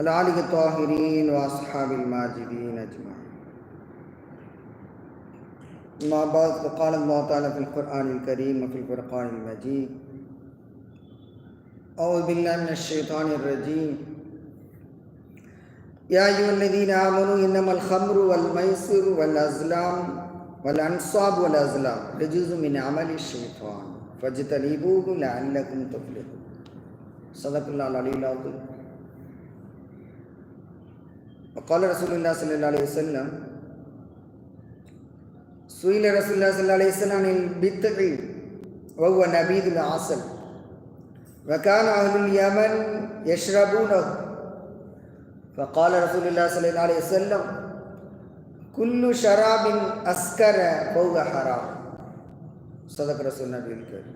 العالي الطاهرين وأصحاب الماجدين أجمعين. ما بعد فقال الله تعالى في القرآن الكريم وفي الفرقان المجيد أعوذ بالله من الشيطان الرجيم. يا أيها الذين آمنوا إنما الخمر والميسر والأزلام والأنصاب والأزلام رجز من عمل الشيطان. فاجتنبوه لعلكم تفلحون. صدق الله العلي العظيم. وقال رسول الله صلى الله عليه وسلم سئل رسول الله صلى الله عليه وسلم عن البتع وهو نبيذ العسل. وكان أهل اليمن يشربونه. فقال رسول الله صلى الله عليه وسلم كل شراب أسكر فهو حرام. صدق رسول النبي الكريم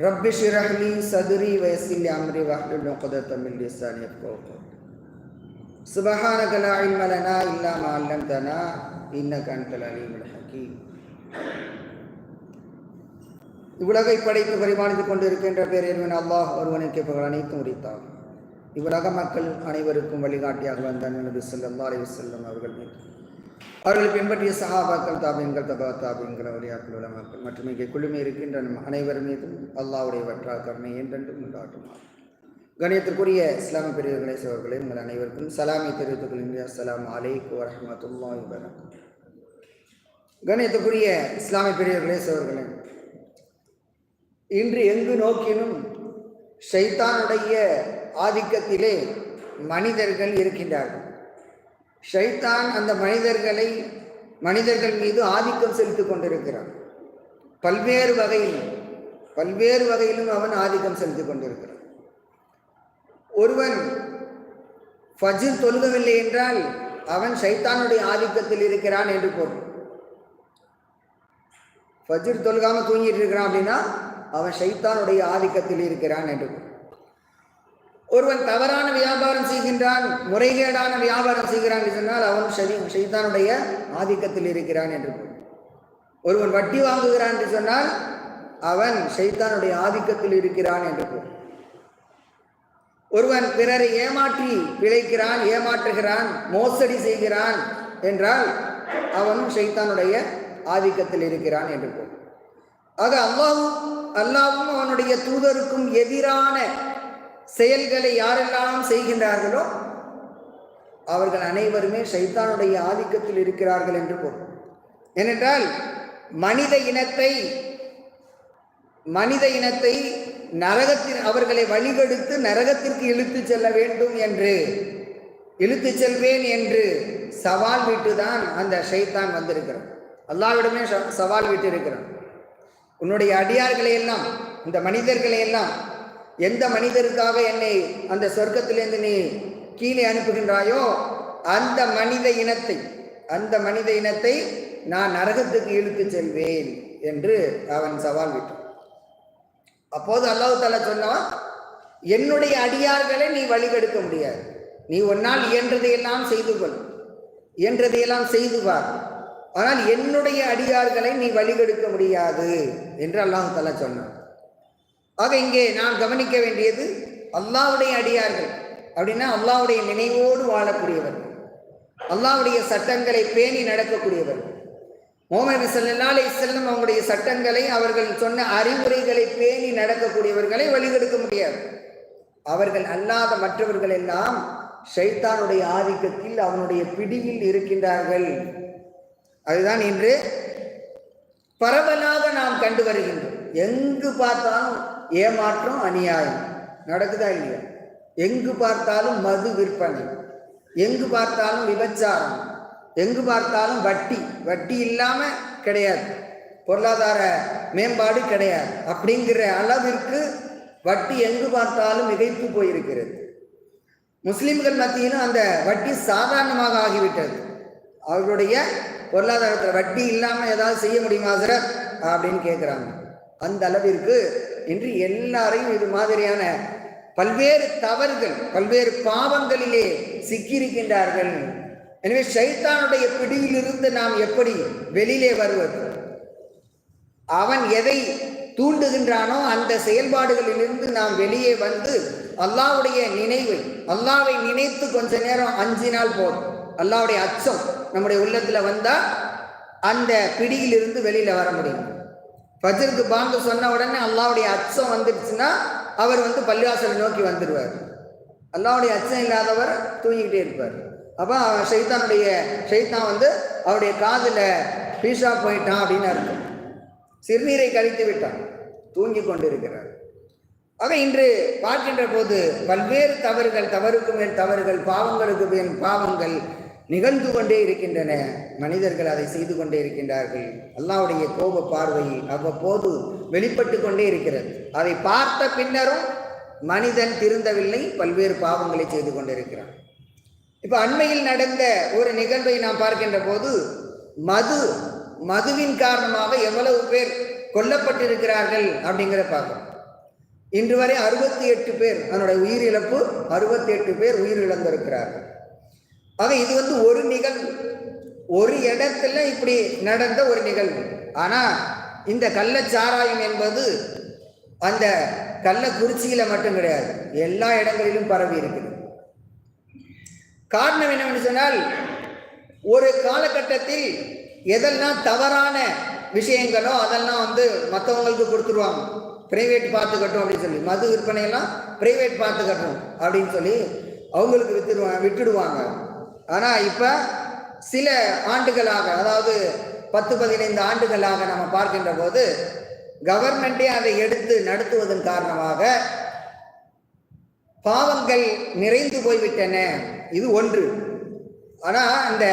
رب اشرح لي صدري ويسر لي أمري واحلل عقدة من لساني يفقهوا قولي. سبحانك لا علم لنا إلا ما علمتنا إنك أنت العليم الحكيم இவ்வுலகை படைத்து பரிமாணித்துக் கொண்டிருக்கின்ற பேரறிவன் அல்லாஹ் ஒருவனுக்கு புகழ் அனைத்தும் உரித்தார் இவ்வுலக மக்கள் அனைவருக்கும் வழிகாட்டியாக வந்த நபி சொல்லா அலி வல்லம் அவர்கள் மீது அவர்கள் பின்பற்றிய சஹாபாக்கள் தாபியன்கள் தபா தாபியன்கள் வழியாக்கள் உள்ள மக்கள் மற்றும் இங்கே குழுமை இருக்கின்ற நம் அனைவர் மீதும் அல்லாவுடைய வற்றா கருணை என்றென்றும் உண்டாட்டுமாறு கணியத்திற்குரிய இஸ்லாமிய பெரியவர்களே சோர்களே உங்கள் அனைவருக்கும் சலாமை தெரிவித்துக் கொள்கின்ற அஸ்லாம் அலைக்கு வரமத்துல்லா வரகம் கணியத்துக்குரிய இஸ்லாமிய பெரியவர்களே சோர்களே இன்று எங்கு நோக்கினும் ஷைத்தானுடைய ஆதிக்கத்திலே மனிதர்கள் இருக்கின்றார்கள். ஷைத்தான் அந்த மனிதர்களை மனிதர்கள் மீது ஆதிக்கம் செலுத்தி கொண்டிருக்கிறான். பல்வேறு வகையிலும் பல்வேறு வகையிலும் அவன் ஆதிக்கம் செலுத்தி கொண்டிருக்கிறான். ஒருவன் ஃபஜில் தொழுகவில்லை என்றால் அவன் ஷைத்தானுடைய ஆதிக்கத்தில் இருக்கிறான் என்று பொருள். ஃபஜில் தொழுகாமல் தூங்கிட்டு இருக்கிறான் அப்படின்னா அவன் ஷைத்தானுடைய ஆதிக்கத்தில் இருக்கிறான் என்று ஒருவன் தவறான வியாபாரம் செய்கின்றான் முறைகேடான வியாபாரம் செய்கிறான் என்று சொன்னால் அவன் சரி ஷைத்தானுடைய ஆதிக்கத்தில் இருக்கிறான் என்று ஒருவன் வட்டி வாங்குகிறான் என்று சொன்னால் அவன் ஷைத்தானுடைய ஆதிக்கத்தில் இருக்கிறான் என்று பொருள். ஒருவன் பிறரை ஏமாற்றி பிழைக்கிறான் ஏமாற்றுகிறான் மோசடி செய்கிறான் என்றால் அவனும் ஷைத்தானுடைய ஆதிக்கத்தில் இருக்கிறான் என்று பொருள். ஆக அல்லாவும் அல்லாவும் அவனுடைய தூதருக்கும் எதிரான செயல்களை யாரெல்லாம் செய்கின்றார்களோ அவர்கள் அனைவருமே சைத்தானுடைய ஆதிக்கத்தில் இருக்கிறார்கள் என்று பொருள். ஏனென்றால் மனித இனத்தை மனித இனத்தை நரகத்தில் அவர்களை வழிகெடுத்து நரகத்திற்கு இழுத்து செல்ல வேண்டும் என்று. இழுத்து செல்வேன் என்று சவால் விட்டு தான் அந்த ஷைத்தான் வந்திருக்கிறான். அல்லாவிடமே சவால் விட்டு இருக்கிறான் உன்னுடைய அடியார்களை எல்லாம் இந்த மனிதர்களை எல்லாம் எந்த மனிதருக்காக என்னை அந்த சொர்க்கத்திலிருந்து நீ கீழே அனுப்புகின்றாயோ அந்த மனித இனத்தை அந்த மனித இனத்தை நான் நரகத்துக்கு இழுத்து செல்வேன் என்று அவன் சவால் விட்டான். அப்போது அல்லாஹு தாலா சொன்னான் என்னுடைய அடியார்களை நீ வழிகெடுக்க முடியாது. நீ ஒன்னால் இயன்றதையெல்லாம் செய்து கொள். இயன்றதையெல்லாம் செய்து பார் ஆனால் என்னுடைய அடியார்களை நீ வழிகெடுக்க முடியாது. என்று அல்லாஹு தாலா சொன்னான். ஆக இங்கே நான் கவனிக்க வேண்டியது அல்லாவுடைய அடியார்கள். அப்படின்னா அல்லாவுடைய நினைவோடு வாழக்கூடியவர்கள் அல்லாவுடைய சட்டங்களை பேணி நடக்கக்கூடியவர்கள் ஓமர் சல்லா செல்லும் செல்லம் அவங்களுடைய சட்டங்களை அவர்கள் சொன்ன அறிவுரைகளை பேணி நடக்கக்கூடியவர்களை வழிகெடுக்க முடியாது. அவர்கள் அல்லாத மற்றவர்கள் எல்லாம் ஷைத்தானுடைய ஆதிக்கத்தில் அவனுடைய பிடியில் இருக்கின்றார்கள். அதுதான் இன்று பரவலாக நாம் கண்டு வருகின்றோம். எங்கு பார்த்தாலும் ஏமாற்றம் அநியாயம். நடக்குதா இல்லையா? எங்கு பார்த்தாலும் மது விற்பனை. எங்கு பார்த்தாலும் விபச்சாரம். எங்கு பார்த்தாலும் வட்டி. வட்டி இல்லாமல் கிடையாது. பொருளாதார மேம்பாடு கிடையாது. அப்படிங்கிற அளவிற்கு வட்டி எங்கு பார்த்தாலும் மிகைத்து போயிருக்கிறது. முஸ்லீம்கள் மத்தியிலும் அந்த வட்டி சாதாரணமாக ஆகிவிட்டது. அவர்களுடைய பொருளாதாரத்தில் வட்டி இல்லாமல் ஏதாவது செய்ய முடியுமா சார் அப்படின்னு கேட்குறாங்க அந்த அளவிற்கு இன்று எல்லாரையும் இது மாதிரியான பல்வேறு தவறுகள் பல்வேறு பாவங்களிலே சிக்கியிருக்கின்றார்கள். எனவே சைத்தானுடைய பிடியிலிருந்து நாம் எப்படி வெளியிலே வருவது? அவன் எதை தூண்டுகின்றானோ அந்த செயல்பாடுகளிலிருந்து நாம் வெளியே வந்து அல்லாவுடைய நினைவு அல்லாவை நினைத்து கொஞ்ச நேரம் அஞ்சினால் போதும். அல்லாவுடைய அச்சம் நம்முடைய உள்ளத்தில் வந்தால் அந்த பிடியிலிருந்து வெளியில் வர முடியும். ஃபஜ்ருக்கு பாங்கு சொன்ன உடனே அல்லாவுடைய அச்சம் வந்துடுச்சுன்னா அவர் வந்து பள்ளிவாசலை நோக்கி வந்துடுவார். அல்லாவுடைய அச்சம் இல்லாதவர் தூங்கிக்கிட்டே இருப்பார். அப்போ சைத்தானுடைய சைத்தான் வந்து அவருடைய காதில் பீஷா போயிட்டான் அப்படின்னு அர்த்தம். சிறுநீரை கழித்து விட்டான். தூங்கி கொண்டிருக்கிறார். ஆக இன்று பார்க்கின்ற போது பல்வேறு தவறுகள் தவறுக்கு மேல் தவறுகள் பாவங்களுக்கு மேல் பாவங்கள் நிகழ்ந்து கொண்டே இருக்கின்றன. மனிதர்கள் அதை செய்து கொண்டே இருக்கின்றார்கள். அல்லாவுடைய கோப பார்வை அவ்வப்போது வெளிப்பட்டு கொண்டே இருக்கிறது. அதை பார்த்த பின்னரும் மனிதன் திருந்தவில்லை பல்வேறு பாவங்களை செய்து கொண்டிருக்கிறான். இப்போ அண்மையில் நடந்த ஒரு நிகழ்வை நாம் பார்க்கின்ற போது மது மதுவின் காரணமாக எவ்வளவு பேர் கொல்லப்பட்டிருக்கிறார்கள் அப்படிங்கிற பார்க்கிறோம். இன்று வரை அறுபத்தி எட்டு பேர் அதனுடைய உயிரிழப்பு அறுபத்தி எட்டு பேர் உயிரிழந்திருக்கிறார்கள். ஆக இது வந்து ஒரு நிகழ்வு. ஒரு இடத்துல இப்படி நடந்த ஒரு நிகழ்வு. ஆனா இந்த கள்ளச்சாராயம் என்பது அந்த கள்ளக்குறிச்சியில் மட்டும் கிடையாது. எல்லா இடங்களிலும் பரவி இருக்குது. காரணம் என்னவென்று சொன்னால் ஒரு காலகட்டத்தில் எதெல்லாம் தவறான விஷயங்களோ அதெல்லாம் வந்து மற்றவங்களுக்கு கொடுத்துருவாங்க. பிரைவேட் பார்த்துக்கட்டும் அப்படின்னு சொல்லி. மது விற்பனையெல்லாம் பிரைவேட் பார்த்துக்கட்டும் அப்படின்னு சொல்லி அவங்களுக்கு வித்துடுவாங்க விட்டுடுவாங்க. ஆனால் இப்போ சில ஆண்டுகளாக அதாவது பத்து பதினைந்து ஆண்டுகளாக நம்ம பார்க்கின்ற போது கவர்மெண்ட்டே அதை எடுத்து நடத்துவதன் காரணமாக பாவங்கள் நிறைந்து போய்விட்டன. இது ஒன்று. ஆனால் அந்த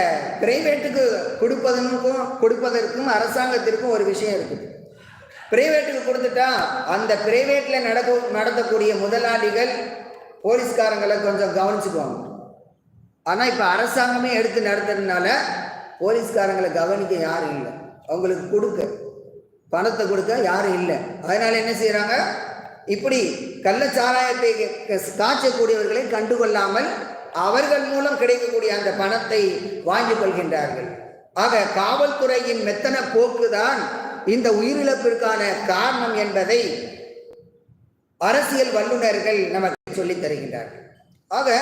பிரைவேட்டுக்கு கொடுப்பதற்கும் கொடுப்பதற்கும் அரசாங்கத்திற்கும் ஒரு விஷயம் இருக்குது பிரைவேட்டுக்கு கொடுத்துட்டா அந்த பிரைவேட்டில் நடக்க நடத்தக்கூடிய முதலாளிகள் போலீஸ்காரங்களை கொஞ்சம் கவனிச்சுக்குவாங்க. ஆனால் இப்போ அரசாங்கமே எடுத்து நடத்துறதுனால போலீஸ்காரங்களை கவனிக்க யாரும் இல்லை. அவங்களுக்கு கொடுக்க பணத்தை கொடுக்க யாரும் இல்லை. அதனால என்ன செய்கிறாங்க இப்படி கள்ளச்சாராயத்தை காய்ச்சக்கூடியவர்களை கண்டுகொள்ளாமல் அவர்கள் மூலம் கிடைக்கக்கூடிய அந்த பணத்தை வாங்கிக் கொள்கின்றார்கள். ஆக காவல்துறையின் மெத்தன போக்குதான் இந்த உயிரிழப்பிற்கான காரணம் என்பதை அரசியல் வல்லுநர்கள் நமக்கு சொல்லித் தருகின்றார்கள். ஆக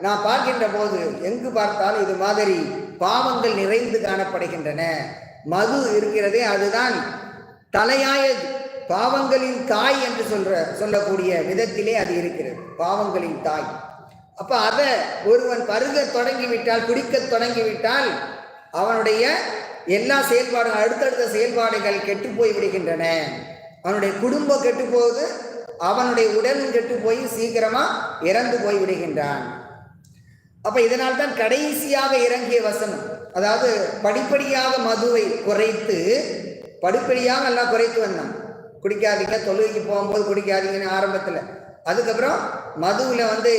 நான் பார்க்கின்ற போது எங்கு பார்த்தாலும் இது மாதிரி பாவங்கள் நிறைந்து காணப்படுகின்றன. மது இருக்கிறதே அதுதான் தலையாய பாவங்களின் தாய் என்று சொல்ற சொல்லக்கூடிய விதத்திலே அது இருக்கிறது. பாவங்களின் தாய். அப்ப அதை ஒருவன் பருக தொடங்கிவிட்டால் குடிக்க தொடங்கிவிட்டால் அவனுடைய எல்லா செயல்பாடுகள் அடுத்தடுத்த செயல்பாடுகள் கெட்டு போய் விடுகின்றன. அவனுடைய குடும்பம் கெட்டு போகுது அவனுடைய உடலும் கெட்டு போய் சீக்கிரமா இறந்து போய் விடுகின்றான். அப்ப இதனால் தான் கடைசியாக இறங்கிய வசனம். அதாவது படிப்படியாக மதுவை குறைத்து படிப்படியாக எல்லாம் குறைத்து வந்தான். குடிக்காதீங்க தொழுகைக்கு போகும்போது குடிக்காதீங்கன்னு ஆரம்பத்தில். அதுக்கப்புறம் மதுவில் வந்து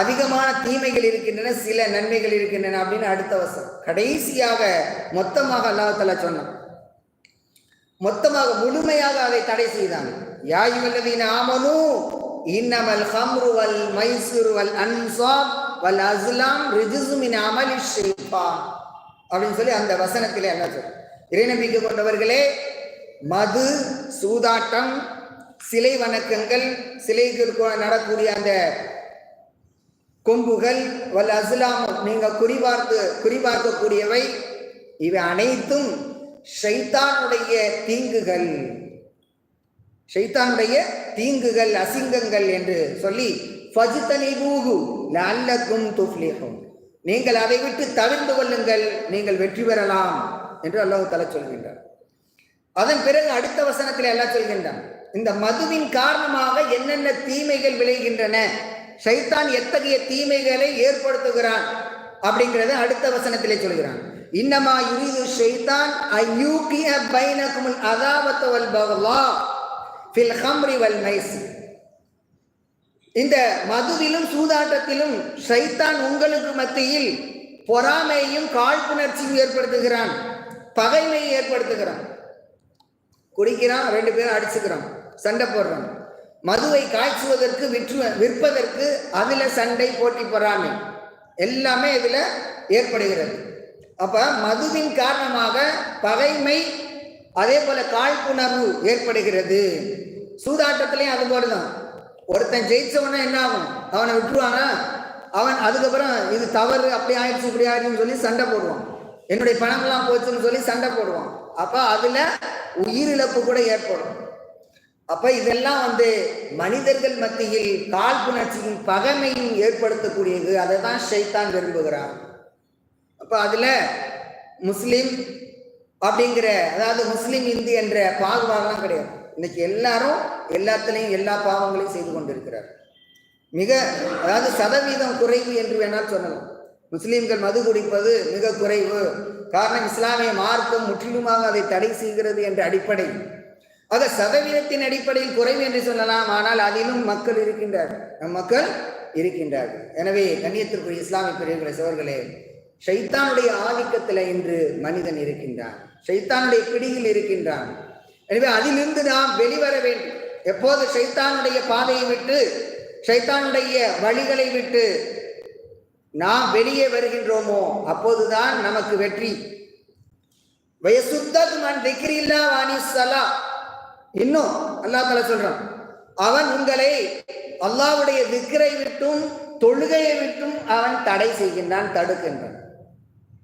அதிகமான தீமைகள் இருக்கின்றன சில நன்மைகள் இருக்கின்றன அப்படின்னு அடுத்த வருஷம் கடைசியாக மொத்தமாக அல்லாஹால சொன்னான். மொத்தமாக முழுமையாக அதை தடை செய்தான். யாயுவல்லதீன ஆமனும் இன்னமல் ஹம்ரு வல் மைசூர் வல் அன்சாப் வல் அஸ்லாம் ரிஜிசுமின் அமலி ஷெய்பா அப்படின்னு சொல்லி அந்த வசனத்திலே என்ன சொல்ற இறைநம்பிக்கை கொண்டவர்களே மது சூதாட்டம் சிலை வணக்கங்கள் சிலைக்கு நடக்கூடிய அந்த கொம்புகள் வல் அஸ்லாம் நீங்கள் குறிபார்த்து குறிபார்க்கக்கூடியவை. இவை அனைத்தும் ஷைத்தானுடைய தீங்குகள். ஷைத்தானுடைய தீங்குகள் அசிங்கங்கள் என்று சொல்லி ஃபஜ்தனிபூஹு லஅல்லக்கும் துஃப்லிஹும் நீங்கள் அதை விட்டு தவிர்த்து கொள்ளுங்கள் நீங்கள் வெற்றி பெறலாம் என்று அல்லாஹு தலை சொல்கின்றார் அதன் பிறகு அடுத்த வசனத்தில் எல்லாம் சொல்கின்றான் இந்த மதுவின் காரணமாக என்னென்ன தீமைகள் விளைகின்றன ஷைத்தான் எத்தகைய தீமைகளை ஏற்படுத்துகிறான் அப்படிங்கிறத அடுத்த வசனத்திலே சொல்கிறான். இன்னமா யுரிது ஷைத்தான் அய்யூகிய பைனகுமுல் அதாவத்த வல் பகலா ஃபில் ஹம்ரி வல் மைசி இந்த மதுவிலும் சூதாட்டத்திலும் ஷைத்தான் உங்களுக்கு மத்தியில் பொறாமையும் காழ்ப்புணர்ச்சியும் ஏற்படுத்துகிறான் பகைமையை ஏற்படுத்துகிறான். குடிக்கிறான் ரெண்டு பேரும் அடிச்சுக்கிறான் சண்டை போடுறான் மதுவை காய்ச்சுவதற்கு விற்று விற்பதற்கு அதில் சண்டை போட்டி பொறாமை. எல்லாமே இதில் ஏற்படுகிறது. அப்போ மதுவின் காரணமாக பகைமை அதே போல் காழ்ப்புணர்வு ஏற்படுகிறது. சூதாட்டத்துலேயும் அது போலதான் ஒருத்தன் ஜெயிச்சவனா என்ன ஆகும்? அவனை விட்டுருவானா? அவன் அதுக்கப்புறம் இது தவறு அப்படி ஆயிடுச்சு இப்படி ஆயிடுச்சுன்னு சொல்லி சண்டை போடுவான். என்னுடைய பணம்லாம் போச்சுன்னு சொல்லி சண்டை போடுவான். அப்ப அதுல உயிரிழப்பு கூட ஏற்படும். அப்ப இதெல்லாம் வந்து மனிதர்கள் மத்தியில் காழ்ப்புணர்ச்சியும் பகைமையும் ஏற்படுத்தக்கூடியது. அதை தான் ஷைத்தான் விரும்புகிறார். அப்ப அதுல முஸ்லிம் அப்படிங்கிற அதாவது முஸ்லிம் இந்து என்ற பாகுபாடுலாம் கிடையாது. இன்னைக்கு எல்லாரும் எல்லாத்துலேயும் எல்லா பாவங்களையும் செய்து கொண்டிருக்கிறார். மிக அதாவது சதவீதம் குறைவு என்று வேணால் சொல்லலாம். முஸ்லீம்கள் மது குடிப்பது மிக குறைவு. காரணம் இஸ்லாமிய மார்க்கம் முற்றிலுமாக அதை தடை செய்கிறது என்ற அடிப்படை. ஆக சதவீதத்தின் அடிப்படையில் குறைவு என்று சொல்லலாம். ஆனால் அதிலும் மக்கள் இருக்கின்றார்கள் நம் மக்கள் இருக்கின்றார்கள் எனவே கண்ணியத்திற்குரிய இஸ்லாமிய பிரிவுகளை சோர்களே ஷைத்தானுடைய ஆதிக்கத்தில் இன்று மனிதன் இருக்கின்றான். ஷைத்தானுடைய பிடியில் இருக்கின்றான். எனவே அதிலிருந்து நாம் வெளிவர வேண்டும். எப்போது ஷைத்தானுடைய பாதையை விட்டு ஷைத்தானுடைய வழிகளை விட்டு நாம் வெளியே வருகின்றோமோ? அப்போதுதான் நமக்கு வெற்றி. வயசுத்தத் மன் திக்ரில்லா வாணி சலா இன்னும் அல்லாஹ் தஆலா சொல்றான் அவன் உங்களை அல்லாவுடைய விக்கிரை விட்டும் தொழுகையை விட்டும் அவன் தடை செய்கின்றான் தடுக்கின்றான்.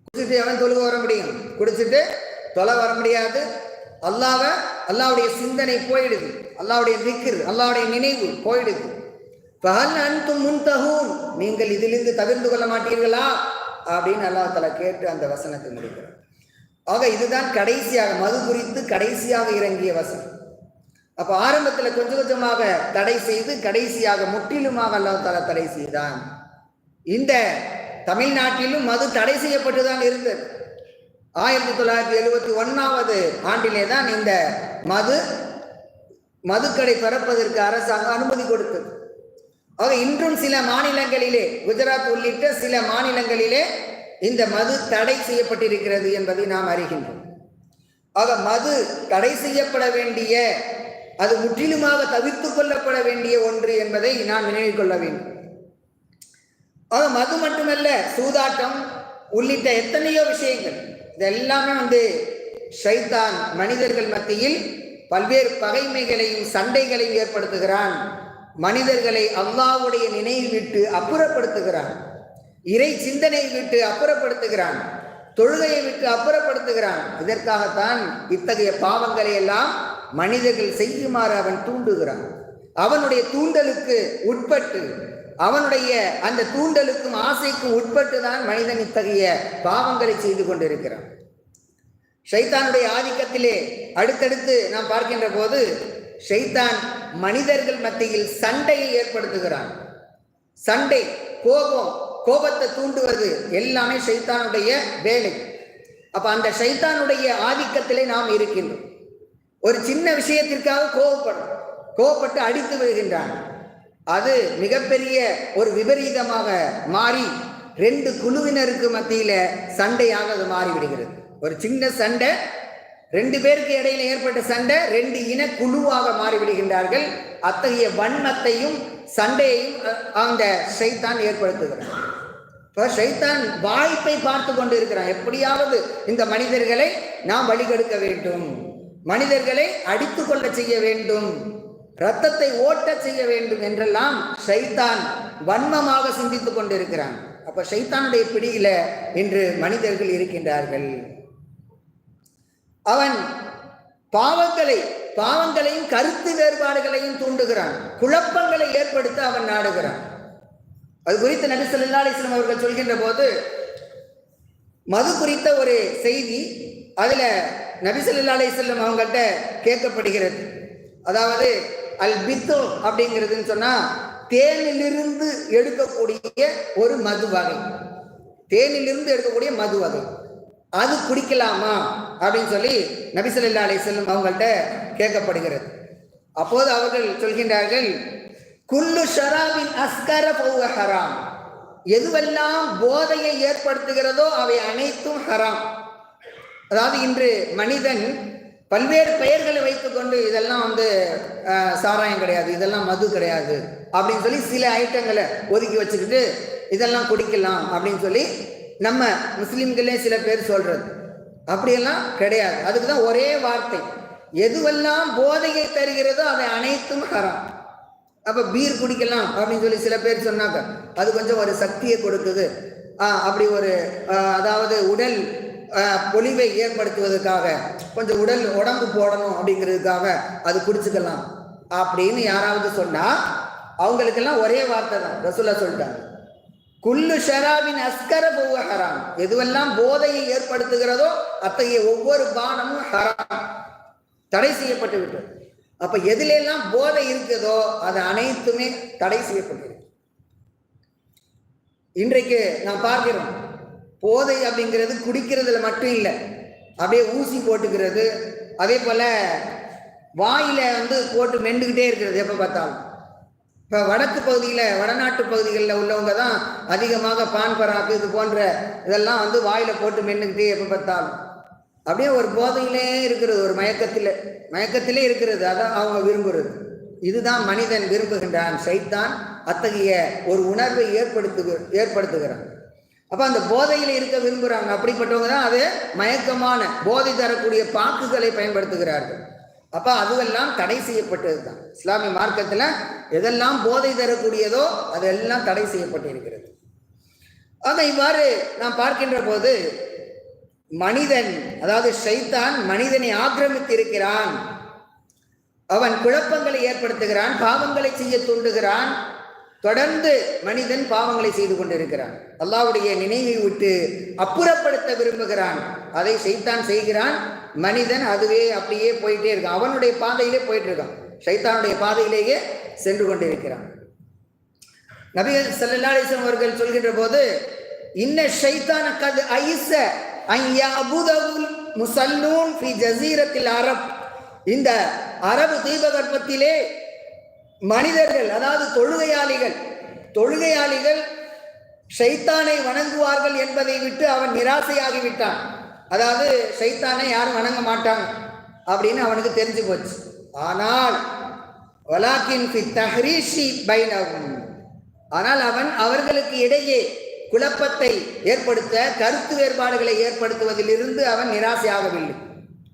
குடிச்சிட்டு அவன் தொழுக வர முடியும். குடிச்சிட்டு தொலை வர முடியாது. அல்லாவை அல்லாவுடைய சிந்தனை போயிடுது. அல்லாவுடைய திக்ர் அல்லாவுடைய நினைவு போயிடுது. பகல் அன்தும் முன்தகும் நீங்கள் இதிலிருந்து தவிர்ந்து கொள்ள மாட்டீர்களா? அப்படின்னு அல்லாஹ் தலா கேட்டு அந்த வசனத்தை முடிக்கிறார். ஆக இதுதான் கடைசியாக மது குறித்து கடைசியாக இறங்கிய வசனம். அப்போ ஆரம்பத்தில் கொஞ்சம் கொஞ்சமாக தடை செய்து கடைசியாக முற்றிலுமாக அல்லாஹ் தலா தடை செய்தான். இந்த தமிழ்நாட்டிலும் மது தடை செய்யப்பட்டுதான் இருந்தது. ஆயிரத்தி தொள்ளாயிரத்தி எழுபத்தி ஒன்றாவது ஆண்டிலே தான் இந்த மது மதுக்கடை பிறப்பதற்கு அரசாங்கம் அனுமதி கொடுத்தது. ஆக இன்றும் சில மாநிலங்களிலே குஜராத் உள்ளிட்ட சில மாநிலங்களிலே இந்த மது தடை செய்யப்பட்டிருக்கிறது என்பதை நாம் அறிகின்றோம். ஆக மது தடை செய்யப்பட வேண்டிய அது முற்றிலுமாக தவிர்த்து கொள்ளப்பட வேண்டிய ஒன்று என்பதை நான் நினைவில் கொள்ள வேண்டும். ஆக மது மட்டுமல்ல சூதாட்டம் உள்ளிட்ட எத்தனையோ விஷயங்கள் இதெல்லாமே வந்து ஷைத்தான் மனிதர்கள் மத்தியில் பல்வேறு பகைமைகளையும் சண்டைகளையும் ஏற்படுத்துகிறான். மனிதர்களை அல்லாவுடைய நினைவு விட்டு அப்புறப்படுத்துகிறான். இறை சிந்தனை விட்டு அப்புறப்படுத்துகிறான். தொழுகையை விட்டு அப்புறப்படுத்துகிறான். இதற்காகத்தான் இத்தகைய பாவங்களை எல்லாம் மனிதர்கள் செய்யுமாறு அவன் தூண்டுகிறான். அவனுடைய தூண்டலுக்கு உட்பட்டு அவனுடைய அந்த தூண்டலுக்கும் ஆசைக்கும் உட்பட்டு தான் மனிதன் இத்தகைய பாவங்களை செய்து கொண்டிருக்கிறான். ஷைத்தானுடைய ஆதிக்கத்திலே அடுத்தடுத்து நாம் பார்க்கின்ற போது ஷைத்தான் மனிதர்கள் மத்தியில் சண்டையை ஏற்படுத்துகிறான். சண்டை கோபம் கோபத்தை தூண்டுவது எல்லாமே ஷைத்தானுடைய வேலை. அப்ப அந்த ஷைத்தானுடைய ஆதிக்கத்திலே நாம் இருக்கின்றோம். ஒரு சின்ன விஷயத்திற்காக கோபப்படும் கோபப்பட்டு அடித்து விடுகின்றான். அது மிகப்பெரிய ஒரு விபரீதமாக மாறி ரெண்டு குழுவினருக்கு மத்தியில சண்டையாக அது மாறிவிடுகிறது. ஒரு சின்ன சண்டை ரெண்டு பேருக்கு இடையில ஏற்பட்ட சண்டை ரெண்டு இன குழுவாக மாறிவிடுகின்றார்கள். அத்தகைய வன்மத்தையும் சண்டையையும் அந்த ஷைத்தான் ஏற்படுத்துகிறான். இப்போ ஷைத்தான் வாய்ப்பை பார்த்து கொண்டு இருக்கிறான் எப்படியாவது இந்த மனிதர்களை நாம் வழிகெடுக்க வேண்டும். மனிதர்களை அடித்து கொள்ள செய்ய வேண்டும். ரத்தத்தை ஓட்ட செய்ய வேண்டும் என்றெல்லாம் சைத்தான் வன்மமாக சிந்தித்து கொண்டிருக்கிறான். அப்ப சைத்தானுடைய பிடியில இன்று மனிதர்கள் இருக்கின்றார்கள். அவன் பாவங்களை பாவங்களையும் கருத்து வேறுபாடுகளையும் தூண்டுகிறான். குழப்பங்களை ஏற்படுத்த அவன் நாடுகிறான். அது குறித்து நபி ஸல்லல்லாஹு அவர்கள் சொல்கின்ற போது மது குறித்த ஒரு செய்தி அதில் நபி ஸல்லல்லாஹு அவங்கள்ட்ட கேட்கப்படுகிறது. அதாவது அல் பித்து அப்படிங்கிறதுன்னு சொன்னால் தேனிலிருந்து எடுக்கக்கூடிய ஒரு மது வகை. தேனிலிருந்து எடுக்கக்கூடிய மது வகை. அது குடிக்கலாமா? அப்படின்னு சொல்லி நபிசல்லா அலி செல்லும் அவங்கள்ட்ட கேட்கப்படுகிறது. அப்போது அவர்கள் சொல்கின்றார்கள் குல்லு ஷராபின் அஸ்கர பௌவ ஹராம். எதுவெல்லாம் போதையை ஏற்படுத்துகிறதோ அவை அனைத்தும் ஹராம். அதாவது இன்று மனிதன் பல்வேறு பெயர்களை வைத்துக்கொண்டு இதெல்லாம் வந்து சாராயம் கிடையாது இதெல்லாம் மது கிடையாது அப்படின்னு சொல்லி சில ஐட்டங்களை ஒதுக்கி வச்சுக்கிட்டு இதெல்லாம் குடிக்கலாம் அப்படின்னு சொல்லி நம்ம முஸ்லீம்களே சில பேர் சொல்றது. அப்படியெல்லாம் கிடையாது. அதுக்கு தான் ஒரே வார்த்தை. எதுவெல்லாம் போதையை தருகிறதோ அதை அனைத்தும் ஹராம். அப்போ பீர் குடிக்கலாம் அப்படின்னு சொல்லி சில பேர் சொன்னாங்க. அது கொஞ்சம் ஒரு சக்தியை கொடுக்குது. ஆ, அப்படி ஒரு அதாவது உடல் பொலிவை ஏற்படுத்துவதற்காக கொஞ்சம் உடல் உடம்பு போடணும் அப்படிங்கிறதுக்காக அது குடிச்சுக்கலாம். அப்படின்னு யாராவது சொன்னால் அவங்களுக்கெல்லாம் ஒரே வார்த்தை தான். ரசூலா சொல்லிட்டாங்க. குல்லு ஷராபின் அஸ்கர போக ஹராம். எதுவெல்லாம் போதையை ஏற்படுத்துகிறதோ அத்தகைய ஒவ்வொரு பானமும் ஹராம். தடை செய்யப்பட்டு விட்டது. அப்ப எதிலெல்லாம் போதை இருக்குதோ அது அனைத்துமே தடை செய்யப்பட்டிருக்கு. இன்றைக்கு நாம் பார்க்கிறோம் போதை அப்படிங்கிறது குடிக்கிறதுல மட்டும் இல்லை அப்படியே ஊசி போட்டுக்கிறது அதே போல வாயில வந்து போட்டு மெண்டுக்கிட்டே இருக்கிறது எப்போ பார்த்தாலும். இப்போ வடக்கு பகுதியில் வடநாட்டு பகுதிகளில் உள்ளவங்க தான் அதிகமாக பான் பராக்கு இது போன்ற இதெல்லாம் வந்து வாயில் போட்டு மென்னுக்கிட்டே எப்போ பார்த்தாலும். அப்படியே ஒரு போதையிலே இருக்கிறது ஒரு மயக்கத்தில் மயக்கத்திலே இருக்கிறது. அதான் அவங்க விரும்புகிறது இதுதான் மனிதன் விரும்புகின்றான். சைத்தான் அத்தகைய ஒரு உணர்வை ஏற்படுத்து ஏற்படுத்துகிறான். அப்போ அந்த போதையில் இருக்க விரும்புகிறாங்க அப்படிப்பட்டவங்க தான் அது மயக்கமான போதை தரக்கூடிய பாக்குகளை பயன்படுத்துகிறார்கள். அப்போ அதுவெல்லாம் தடை செய்யப்பட்டது தான் இஸ்லாமிய மார்க்கத்தில் எதெல்லாம் போதை தரக்கூடியதோ அதெல்லாம் தடை செய்யப்பட்டிருக்கிறது. ஆக இவ்வாறு நாம் பார்க்கின்ற போது மனிதன் அதாவது ஷைத்தான் மனிதனை ஆக்கிரமித்திருக்கிறான். அவன் குழப்பங்களை ஏற்படுத்துகிறான் பாவங்களை செய்ய தூண்டுகிறான். தொடர்ந்து மனிதன் பாவங்களை செய்து கொண்டிருக்கிறான். அல்லாவுடைய நினைவை விட்டு அப்புறப்படுத்த விரும்புகிறான். அதை சைத்தான் செய்கிறான். மனிதன் அதுவே அப்படியே போயிட்டே இருக்கான். அவனுடைய பாதையிலே போயிட்டு இருக்கான் சைத்தானுடைய பாதையிலேயே சென்று கொண்டிருக்கிறான். நபிகள் ஸல்லல்லாஹு அவர்கள் சொல்கின்ற போது இன்ன ஷைத்தான கது ஐச ஐயா அபுதவுல் முசல்லூன் ஃபி அரப். இந்த அரபு தீபகற்பத்திலே மனிதர்கள் அதாவது தொழுகையாளிகள் தொழுகையாளிகள் ஷைத்தானை வணங்குவார்கள் என்பதை விட்டு அவன் நிராசையாகிவிட்டான் அதாவது ஷைத்தானை யாரும் வணங்க மாட்டாங்க அப்படின்னு அவனுக்கு தெரிஞ்சு போச்சு. ஆனால் வலாக்கின் தஹ்ரீஷி பைனஹும். ஆனால் அவன் அவர்களுக்கு இடையே குழப்பத்தை ஏற்படுத்த கருத்து வேறுபாடுகளை ஏற்படுத்துவதிலிருந்து அவன் நிராசையாகவில்லை.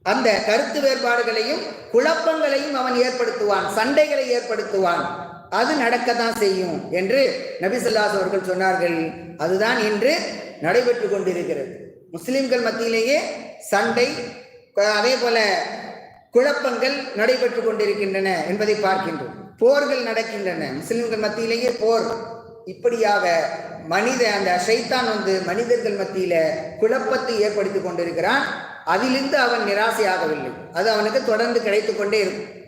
அந்த கருத்து வேறுபாடுகளையும் குழப்பங்களையும் அவன் ஏற்படுத்துவான் சண்டைகளை ஏற்படுத்துவான். அது நடக்கத்தான் செய்யும் என்று நபிசல்லாஸ் அவர்கள் சொன்னார்கள். அதுதான் இன்று நடைபெற்று கொண்டிருக்கிறது. முஸ்லிம்கள் மத்தியிலேயே சண்டை அதே போல குழப்பங்கள் நடைபெற்று கொண்டிருக்கின்றன என்பதை பார்க்கின்றோம். போர்கள் நடக்கின்றன. முஸ்லிம்கள் மத்தியிலேயே போர். இப்படியாக மனித அந்த ஷைத்தான் வந்து மனிதர்கள் மத்தியில குழப்பத்தை ஏற்படுத்தி கொண்டிருக்கிறான். அதிலிருந்து அவன் நிராசையாகவில்லை. அது அவனுக்கு தொடர்ந்து கிடைத்து கொண்டே இருக்கும்.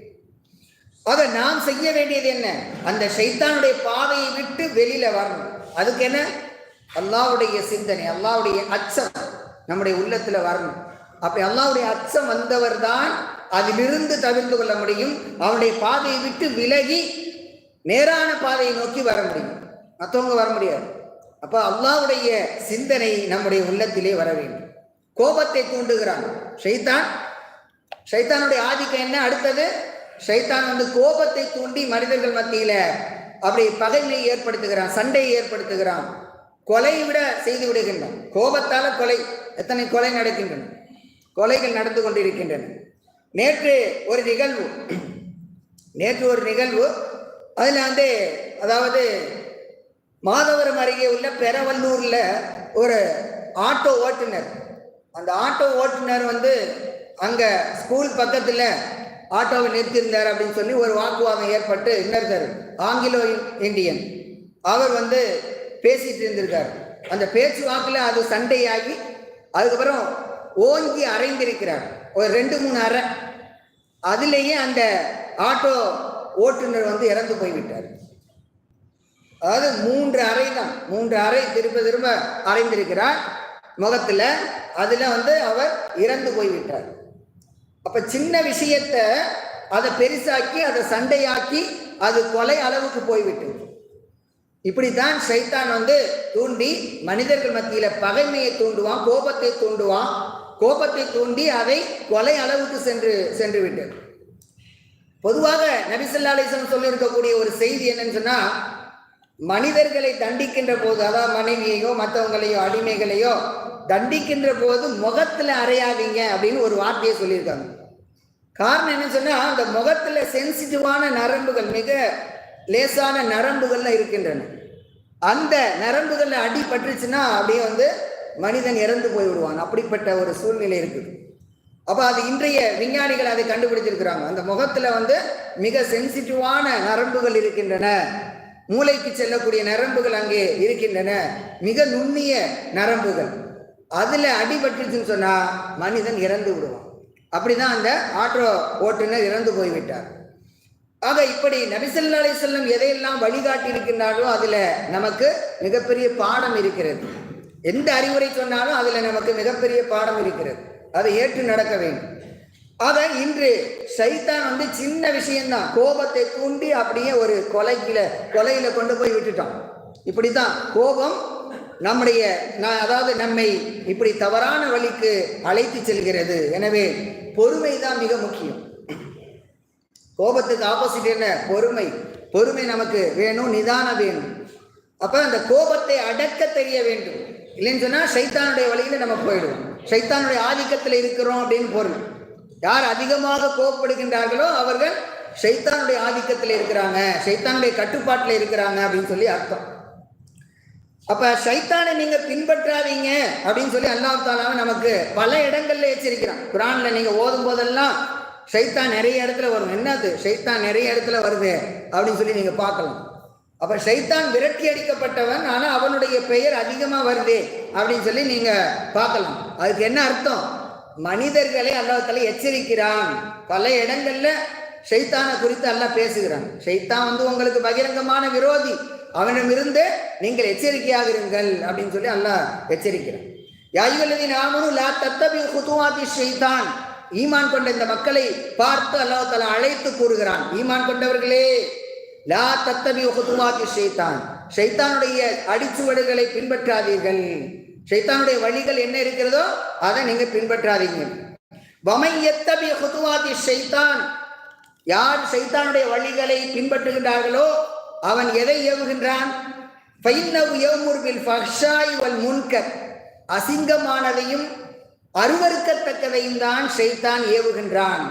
ஆக நாம் செய்ய வேண்டியது என்ன? அந்த சைத்தானுடைய பாதையை விட்டு வெளியில வரணும். அதுக்கு என்ன? அல்லாவுடைய சிந்தனை அல்லாவுடைய அச்சம் நம்முடைய உள்ளத்துல வரணும். அப்படி அல்லாவுடைய அச்சம் வந்தவர் தான் அதிலிருந்து தவிர்த்து கொள்ள முடியும். அவனுடைய பாதையை விட்டு விலகி நேரான பாதையை நோக்கி வர முடியும். மற்றவங்க வர முடியாது. அப்போ அல்லாவுடைய சிந்தனை நம்முடைய உள்ளத்திலே வர வேண்டும். கோபத்தை தூண்டுகிறான். ஷைத்தான் ஷைத்தானுடைய ஆதிக்கம் என்ன? அடுத்தது ஷைத்தான் வந்து கோபத்தை தூண்டி மனிதர்கள் மத்தியில அப்படி பகைமையை ஏற்படுத்துகிறான் சண்டையை ஏற்படுத்துகிறான். கொலை விட செய்து விடுகின்றான். கோபத்தால கொலை எத்தனை கொலை நடக்கின்றன? கொலைகள் நடந்து கொண்டிருக்கின்றன. நேற்று ஒரு நிகழ்வு. நேற்று ஒரு நிகழ்வு. அதில் வந்து அதாவது மாதவரம் அருகே உள்ள பெரவல்லூரில் ஒரு ஆட்டோ ஓட்டுநர் அந்த ஆட்டோ ஓட்டுநர் வந்து அங்கே ஸ்கூல் பக்கத்தில் ஆட்டோவை நிறுத்தியிருந்தார் அப்படின்னு சொல்லி ஒரு வாக்குவாதம் ஏற்பட்டு இன்னொருத்தர் ஆங்கிலோ இந்தியன். அவர் வந்து பேசிட்டு இருந்திருக்கார். அந்த பேச்சு வாக்கில் அது சண்டையாகி அதுக்கப்புறம் ஓங்கி அரைந்திருக்கிறார். ஒரு ரெண்டு மூணு அறை. அதுலேயே அந்த ஆட்டோ ஓட்டுநர் வந்து இறந்து போய்விட்டார். அதாவது மூன்று அறை தான் மூன்று அறை திரும்ப திரும்ப அரைந்திருக்கிறார். முகத்துல அதுல வந்து அவர் இறந்து போய்விட்டார் அப்ப சின்ன விஷயத்த அதை பெருசாக்கி அதை சண்டையாக்கி அது கொலை அளவுக்கு போய்விட்டது இப்படித்தான் சைத்தான் வந்து தூண்டி மனிதர்கள் மத்தியில பகைமையை தூண்டுவான் கோபத்தை தூண்டுவான். கோபத்தை தூண்டி அதை கொலை அளவுக்கு சென்று சென்று விட்டது. பொதுவாக நபிசல்லா அலிஸ்லம் சொல்லியிருக்கக்கூடிய ஒரு செய்தி என்னன்னு சொன்னா மனிதர்களை தண்டிக்கின்ற போது அதாவது மனைவியையோ மற்றவங்களையோ அடிமைகளையோ தண்டிக்கின்ற போது முகத்தில் அறையாதீங்க அப்படின்னு ஒரு வார்த்தையை சொல்லியிருக்காங்க. காரணம் என்ன சொன்னால் அந்த முகத்தில் சென்சிட்டிவான நரம்புகள் மிக லேசான நரம்புகள்லாம் இருக்கின்றன. அந்த நரம்புகளில் அடி பட்டுச்சுன்னா அப்படியே வந்து மனிதன் இறந்து போய் விடுவான். அப்படிப்பட்ட ஒரு சூழ்நிலை இருக்குது. அப்போ அது இன்றைய விஞ்ஞானிகள் அதை கண்டுபிடிச்சிருக்கிறாங்க. அந்த முகத்தில் வந்து மிக சென்சிட்டிவான நரம்புகள் இருக்கின்றன. மூளைக்கு செல்லக்கூடிய நரம்புகள் அங்கே இருக்கின்றன. மிக நுண்ணிய நரம்புகள். அதில் அடிபட்டுச்சுன்னு சொன்னால் மனிதன் இறந்து விடுவான். அப்படிதான் அந்த ஆட்டோ ஓட்டுநர் இறந்து போய்விட்டார். ஆக இப்படி நபிசல்லா அலை செல்லம் எதையெல்லாம் வழிகாட்டி இருக்கின்றாரோ அதில் நமக்கு மிகப்பெரிய பாடம் இருக்கிறது. எந்த அறிவுரை சொன்னாலும் அதில் நமக்கு மிகப்பெரிய பாடம் இருக்கிறது. அதை ஏற்று நடக்க வேண்டும். அதை இன்று சைத்தான் வந்து சின்ன விஷயம்தான் கோபத்தை தூண்டி அப்படியே ஒரு கொலைக்கில கொலையில கொண்டு போய் விட்டுட்டான். இப்படித்தான் கோபம் நம்முடைய நான் அதாவது நம்மை இப்படி தவறான வழிக்கு அழைத்து செல்கிறது. எனவே பொறுமை தான் மிக முக்கியம். கோபத்துக்கு ஆப்போசிட் என்ன? பொறுமை. பொறுமை நமக்கு வேணும் நிதானம் வேணும். அப்போ அந்த கோபத்தை அடக்க தெரிய வேண்டும். இல்லைன்னு சொன்னால் சைத்தானுடைய வழியில் நம்ம போயிடுவோம். சைத்தானுடைய ஆதிக்கத்தில் இருக்கிறோம் அப்படின்னு பொருள். யார் அதிகமாக கோபப்படுகின்றார்களோ அவர்கள் சைத்தானுடைய ஆதிக்கத்தில் இருக்கிறாங்க சைத்தானுடைய கட்டுப்பாட்டில் இருக்கிறாங்க அப்படின்னு சொல்லி அர்த்தம். அப்ப சைத்தானை நீங்க பின்பற்றாதீங்க அப்படின்னு சொல்லி அல்லாஹ் தாலாவை நமக்கு பல இடங்கள்ல எச்சரிக்கிறான். குரான்ல நீங்க ஓதும் போதெல்லாம் சைத்தான் நிறைய இடத்துல வரும். என்னது? சைத்தான் நிறைய இடத்துல வருது அப்படின்னு சொல்லி நீங்க பார்க்கலாம். அப்ப சைத்தான் விரட்டி அடிக்கப்பட்டவன் ஆனா அவனுடைய பெயர் அதிகமா வருது அப்படின்னு சொல்லி நீங்க பார்க்கலாம். அதுக்கு என்ன அர்த்தம்? மனிதர்களை அல்லாஹால எச்சரிக்கிறான். பல இடங்கள்ல ஷைத்தானை குறித்து அல்லாஹ் பேசுகிறான். ஷைத்தான் வந்து உங்களுக்கு பகிரங்கமான விரோதி. அவனிடமிருந்து நீங்கள் எச்சரிக்கையாக இருங்கள் அப்படின்னு சொல்லி அல்லாஹ் எச்சரிக்கிறான். யாயுவல்லதி நாமனும் லா தத்தபி குத்துவாதி ஷைத்தான். ஈமான் கொண்ட இந்த மக்களை பார்த்து அல்லாஹ் தலா அழைத்து கூறுகிறான். ஈமான் கொண்டவர்களே லா தத்தபி குத்துவாதி ஷைத்தான். ஷைத்தானுடைய அடிச்சுவடுகளை பின்பற்றாதீர்கள். சைத்தானுடைய வழிகள் என்ன இருக்கிறதோ அதை நீங்க பின்பற்றாதீங்க. வமை எத்தபி ஹுதுவாதி சைத்தான்? யார் சைத்தானுடைய வழிகளை பின்பற்றுகின்றார்களோ அவன் எதை ஏவுகின்றான்? வல் முன்கர். அசிங்கமானதையும் அருவறுக்கத்தக்கதையும் தான் சைத்தான் ஏவுகின்றான்.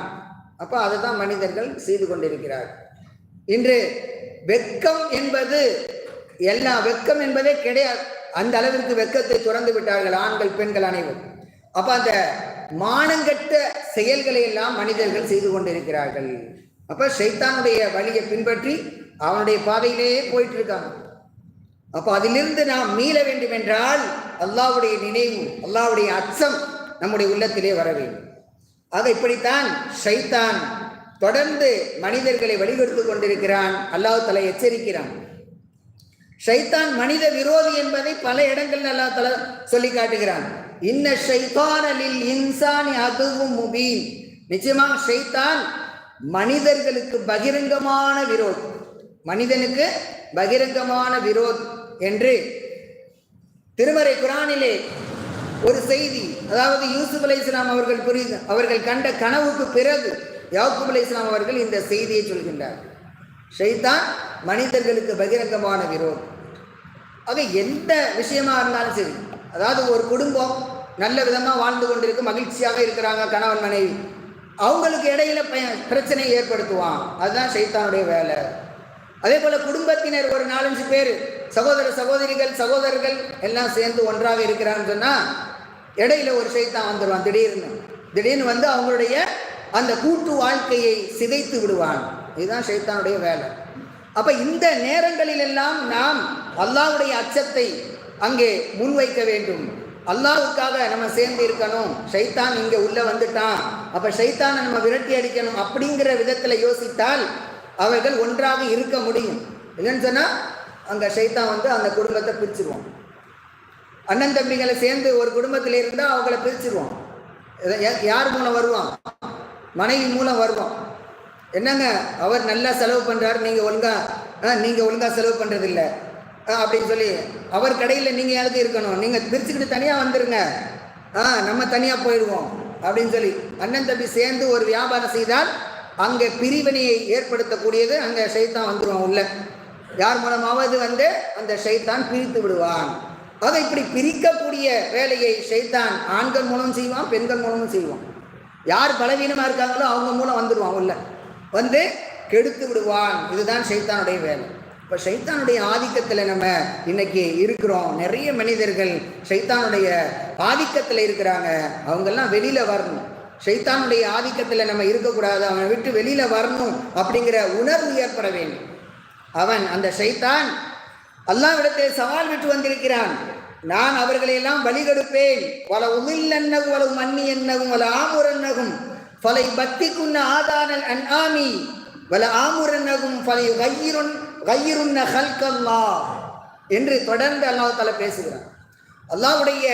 அப்ப அதுதான் மனிதர்கள் செய்து கொண்டிருக்கிறார். இன்று வெக்கம் என்பது எல்லா வெக்கம் என்பதே கிடையாது. அந்த அளவிற்கு வெக்கத்தை துறந்து விட்டார்கள் ஆண்கள் பெண்கள் அனைவரும். அப்ப அந்த மானங்கட்ட செயல்களை எல்லாம் மனிதர்கள் செய்து கொண்டிருக்கிறார்கள். அப்ப ஷைத்தானுடைய வழியை பின்பற்றி அவனுடைய பாதையிலேயே போயிட்டு இருக்காங்க அப்ப அதிலிருந்து நாம் மீள வேண்டும் என்றால் அல்லாஹ்வுடைய நினைவு அல்லாவுடைய அச்சம் நம்முடைய உள்ளத்திலே வர வேண்டும். ஆக இப்படித்தான் ஷைத்தான் தொடர்ந்து மனிதர்களை வழிகெடுத்து கொண்டிருக்கிறான். அல்லாஹ் தலை எச்சரிக்கிறான். ஷைத்தான் மனித விரோதி என்பதை பல இடங்கள் நல்லா தலா சொல்லி காட்டுகிறான். இன்ன ஷைத்தானலில் இன்சானி அதுவும் முபீன். நிச்சயமாக ஷைத்தான் மனிதர்களுக்கு பகிரங்கமான விரோத். மனிதனுக்கு பகிரங்கமான விரோத் என்று திருமறை குரானிலே ஒரு செய்தி அதாவது யூசுப் அலி இஸ்லாம் அவர்கள் புரிந்து அவர்கள் கண்ட கனவுக்கு பிறகு யாக்கூப் அலி இஸ்லாம் அவர்கள் இந்த செய்தியை சொல்கின்றார் ஷைத்தான் மனிதர்களுக்கு பகிரங்கமான விரோதம் அது எந்த விஷயமா இருந்தாலும் சரி. அதாவது ஒரு குடும்பம் நல்ல விதமாக வாழ்ந்து கொண்டிருக்கு மகிழ்ச்சியாக இருக்கிறாங்க கணவன் மனைவி. அவங்களுக்கு இடையில பிரச்சனை ஏற்படுத்துவான். அதுதான் சைத்தானுடைய வேலை. அதே போல் குடும்பத்தினர் ஒரு நாலஞ்சு பேர் சகோதர சகோதரிகள் சகோதரர்கள் எல்லாம் சேர்ந்து ஒன்றாக இருக்கிறான்னு சொன்னால் இடையில ஒரு சைத்தான் வந்துடுவான் திடீர்னு. திடீர்னு வந்து அவங்களுடைய அந்த கூட்டு வாழ்க்கையை சிதைத்து விடுவான். இதுதான் சைத்தானுடைய வேலை. அப்போ இந்த நேரங்களிலெல்லாம் நாம் அல்லாவுடைய அச்சத்தை அங்கே முன்வைக்க வேண்டும். அல்லாவுக்காக நம்ம சேர்ந்து இருக்கணும். ஷைத்தான் இங்கே உள்ளே வந்துட்டான். அப்போ ஷைத்தானை நம்ம விரட்டி அடிக்கணும் அப்படிங்கிற விதத்தில் யோசித்தால் அவர்கள் ஒன்றாக இருக்க முடியும். என்னன்னு சொன்னால் அங்கே ஷைத்தான் வந்து அந்த குடும்பத்தை பிரிச்சுருவோம் அண்ணன் தம்பிகளை சேர்ந்து ஒரு குடும்பத்தில் இருந்தால் அவங்கள பிரிச்சுருவோம் யா- யார் மூலம் வருவான்? மனைவி மூலம் வருவான். என்னங்க அவர் நல்லா செலவு பண்ணுறாரு நீங்கள் ஒழுங்கா ஆ நீங்கள் ஒழுங்காக செலவு பண்ணுறதில்ல அப்படின்னு சொல்லி அவர் கடையில் நீங்கள் யாருக்கு இருக்கணும்? நீங்கள் பிரிச்சுக்கிட்டு தனியாக வந்துடுங்க ஆ நம்ம தனியாக போயிடுவோம் அப்படின்னு சொல்லி அண்ணன் தம்பி சேர்ந்து ஒரு வியாபாரம் செய்தால் அங்கே பிரிவினையை ஏற்படுத்தக்கூடியது அங்கே ஷைத்தான் வந்துருவான் உள்ள. யார் மூலமாவது வந்து அந்த ஷைத்தான் பிரித்து விடுவான். அதை இப்படி பிரிக்கக்கூடிய வேலையை ஷைத்தான் ஆண்கள் மூலம் செய்வான் பெண்கள் மூலமும் செய்வான். யார் பலவீனமாக இருக்காங்களோ அவங்க மூலம் வந்துடுவான் உள்ள. வந்து கெடுத்து விடுவான். இதுதான் சைத்தானுடைய வேலை. இப்போ சைத்தானுடைய ஆதிக்கத்தில் நம்ம இன்னைக்கு இருக்கிறோம். நிறைய மனிதர்கள் சைத்தானுடைய ஆதிக்கத்தில் இருக்கிறாங்க. அவங்கெல்லாம் வெளியில் வரணும். சைத்தானுடைய ஆதிக்கத்தில் நம்ம இருக்கக்கூடாது. அவனை விட்டு வெளியில் வரணும் அப்படிங்கிற உணர்வு ஏற்பட வேண்டும். அவன் அந்த சைத்தான் அல்லாவிடத்தில் சவால் விட்டு வந்திருக்கிறான். நான் அவர்களையெல்லாம் வழிகெடுப்பேன். வல உமில்லன்னகும் வல மன்னி என்னகும் வல ஃபலை பலை பக்திக்குன்ன ஆதானல் அன் ஆமி வல ஆமுரன்னகும் ஃபலை கையிருன் கையிருன்ன ஹல்கல்லா என்று தொடர்ந்து அல்லாஹ் தலை பேசுகிறான். அல்லாவுடைய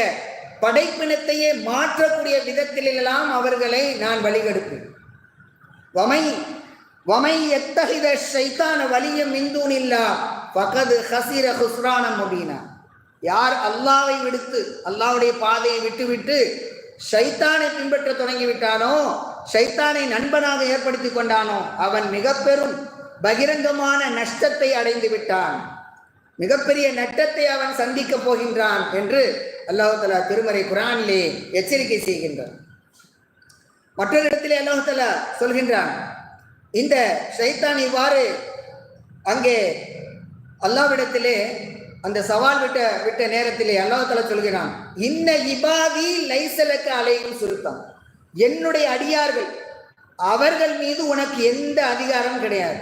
படைப்பினத்தையே மாற்றக்கூடிய விதத்திலெல்லாம் அவர்களை நான் வழிகெடுப்பேன். வமை வமை எத்தகித ஷைத்தான வலிய மிந்தூனில்லா பகது ஹசிர ஹுஸ்ரான முபீனா. யார் அல்லாவை விடுத்து அல்லாவுடைய பாதையை விட்டுவிட்டு ஷைத்தானை பின்பற்ற தொடங்கிவிட்டானோ ஷைத்தானை நண்பனாக ஏற்படுத்தி கொண்டானோ அவன் மிக பெரும் பகிரங்கமான நஷ்டத்தை அடைந்து விட்டான். மிகப்பெரிய நட்டத்தை அவன் சந்திக்கப் போகின்றான் என்று அல்லாஹ் திருமறை குரானிலே எச்சரிக்கை செய்கின்றான். மற்றொரு இடத்திலே அல்லாஹ் சொல்கின்றான் இந்த சைத்தான் இவ்வாறு அங்கே அல்லாவிடத்திலே அந்த சவால் விட்ட விட்ட நேரத்திலே அல்லாஹ் சொல்கிறான் இன்ன இபாதி லைசலக்கு அலையும் சுருத்தான் என்னுடைய அடியார்கள். அவர்கள் மீது உனக்கு எந்த அதிகாரமும் கிடையாது.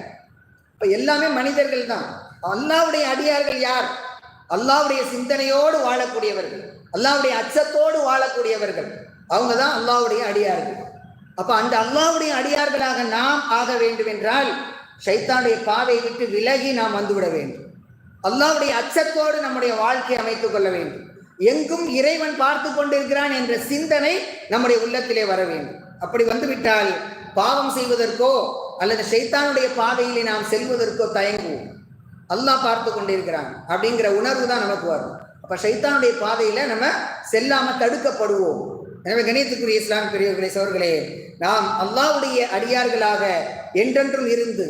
இப்ப எல்லாமே மனிதர்கள் தான். அல்லாவுடைய அடியார்கள் யார்? அல்லாவுடைய சிந்தனையோடு வாழக்கூடியவர்கள். அல்லாவுடைய அச்சத்தோடு வாழக்கூடியவர்கள். அவங்க தான் அல்லாவுடைய அடியார்கள். அப்ப அந்த அல்லாவுடைய அடியார்களாக நாம் ஆக வேண்டும் என்றால் சைத்தானுடைய பாதை விட்டு விலகி நாம் வந்துவிட வேண்டும். அல்லாவுடைய அச்சத்தோடு நம்முடைய வாழ்க்கையை அமைத்துக் கொள்ள வேண்டும். எங்கும் இறைவன் பார்த்து கொண்டிருக்கிறான் என்ற சிந்தனை நம்முடைய உள்ளத்திலே வர வேண்டும். அப்படி வந்துவிட்டால் பாவம் செய்வதற்கோ அல்லது ஷைத்தானுடைய பாதையிலே நாம் செல்வதற்கோ தயங்குவோம். அல்லாஹ் பார்த்து கொண்டிருக்கிறான் அப்படிங்கிற உணர்வு தான் நமக்கு வரும். அப்ப ஷைத்தானுடைய பாதையில நம்ம செல்லாம தடுக்கப்படுவோம். எனவே கணியத்துக்குரிய இஸ்லாம் பெரியவர்களே சோர்களே நாம் அல்லாஹ்வுடைய அடியார்களாக என்றென்றும் இருந்து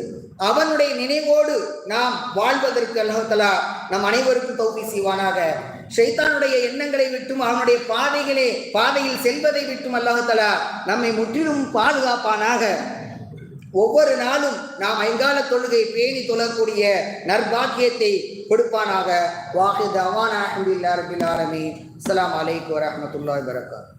அவனுடைய நினைவோடு நாம் வாழ்வதற்கு அல்லாஹலா நம் அனைவருக்கும் தௌபி செய்வானாக. ஷைத்தானுடைய எண்ணங்களை விட்டும் அவனுடைய பாதைகளே பாதையில் செல்வதை விட்டும் அல்லாஹலா நம்மை முற்றிலும் பாதுகாப்பானாக. ஒவ்வொரு நாளும் நாம் ஐங்கால தொழுகை பேணி தொழக்கூடிய நற்பாக்கியத்தை கொடுப்பானாக. வாஹித் அவான் அஹமதுல்லா ரபில் ஆலமி அஸ்லாம் அலைக்கும் வரமத்துல்லா வரகாத்